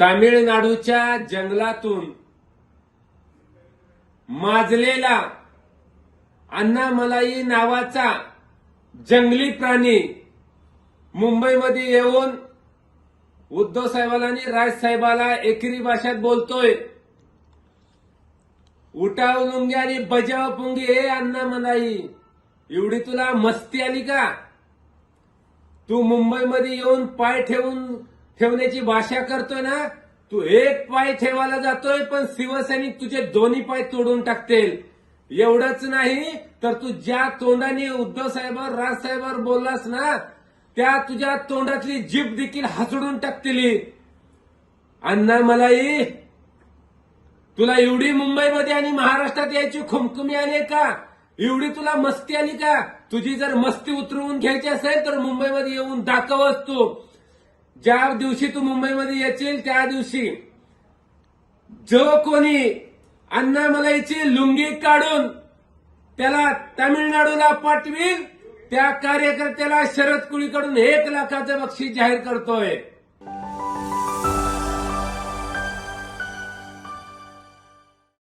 तामिळनाडूच्या जंगलातून माजलेला अण्णामलाई नावाचा जंगली प्राणी मुंबईमध्ये येऊन उद्धव साहेबाला आणि राजसाहेबाला एकेरी भाषेत बोलतोय. उठाव लुंगी आणि बजाव पुंगी हे अण्णामलाई एवढी तुला मस्ती आली का? तू मुंबईमध्ये येऊन पाय ठेवून ठेवण्याची भाषा करतोय ना तू एक पाय ठेवायला जातोय पण शिवसैनिक तुझे दोन्ही पाय तोडून टाकतील. एवढंच नाही तर तू ज्या तोंडाने उद्धव साहेबांवर राजसाहेबांवर बोललास ना त्या तुझ्या तोंडातली जीभ देखील हसडून टाकतील. अण्णा मलाई तुला एवढी मुंबईमध्ये आणि महाराष्ट्रात यायची खुमखुमी आली का? एवढी तुला मस्ती आली का? तुझी जर मस्ती उतरवून घ्यायची असेल तर मुंबईमध्ये येऊन दाखवच तू. ज्या दिवशी तू मुंबईमध्ये येशील त्या दिवशी जो कोणी अण्णामलाईची लुंगी काढून त्याला तामिळनाडूला पाठवील त्या कार्यकर्त्याला शरद कुळीकडून एक लाखाचं बक्षीस जाहीर करतोय.